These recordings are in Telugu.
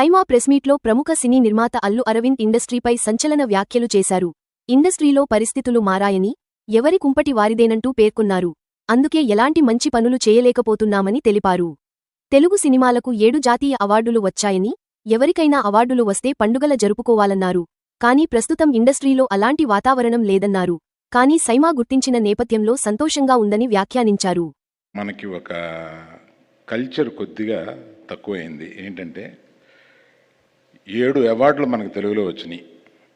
సైమా ప్రెస్మీట్లో ప్రముఖ సినీ నిర్మాత అల్లు అరవింద్ ఇండస్ట్రీపై సంచలన వ్యాఖ్యలు చేశారు. ఇండస్ట్రీలో పరిస్థితులు మారాయని ఎవరి కుంపటి వారిదేనంటూ పేర్కొన్నారు. అందుకే ఎలాంటి మంచి పనులు చేయలేకపోతున్నామని తెలిపారు. తెలుగు సినిమాలకు ఏడు జాతీయ అవార్డులు వచ్చాయని ఎవరికైనా అవార్డులు వస్తే పండుగల జరుపుకోవాలన్నారు. కానీ ప్రస్తుతం ఇండస్ట్రీలో అలాంటి వాతావరణం లేదన్నారు. కానీ సైమా గుర్తించిన నేపథ్యంలో సంతోషంగా ఉందని వ్యాఖ్యానించారు. మనకి ఒక కల్చర్ కొద్దిగా తక్కువైంది. ఏంటంటే ఏడు అవార్డులు మనకు తెలుగులో వచ్చినాయి.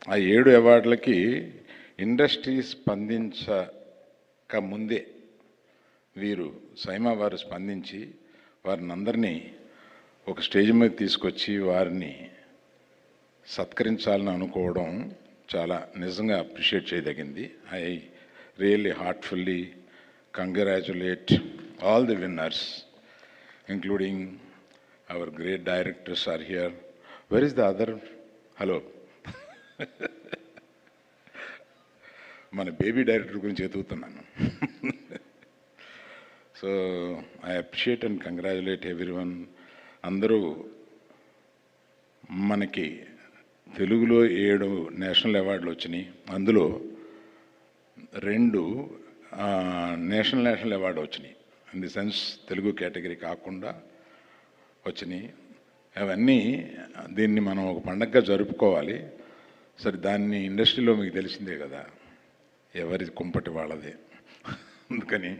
ఆ ఏడు అవార్డులకి ఇండస్ట్రీ స్పందించక ముందే వీరు సైమా వారు స్పందించి వారిని అందరినీ ఒక స్టేజ్ మీద తీసుకొచ్చి వారిని సత్కరించాలని అనుకోవడం చాలా నిజంగా appreciate చేయదగింది. I really heartfully congratulate all the winners including our great directors are here. Where is the other hello మన బేబీ డైరెక్టర్ గురించి ఎదుగుతున్నాను so I appreciate and congratulate everyone అందరూ మనకి తెలుగులో ఏడు నేషనల్ అవార్డులు వచ్చినాయి. అందులో రెండు నేషనల్ నేషనల్ అవార్డు వచ్చినాయి. In the sense Telugu category కాకుండా వచ్చినాయి. అవన్నీ దీన్ని మనం ఒక పండగగా జరుపుకోవాలి. సరే దాన్ని ఇండస్ట్రీలో మీకు తెలిసిందే కదా. ఎవరి కుంపటి వాళ్ళదే. అందుకని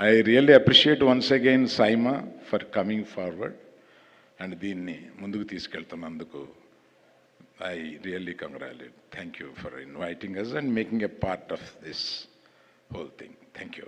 I really appreciate once again SIIMA for coming forward. And దీన్ని ముందుకు తీసుకెళ్తున్నందుకు I really congratulate. Thank you for inviting us and making a part of this whole thing. Thank you.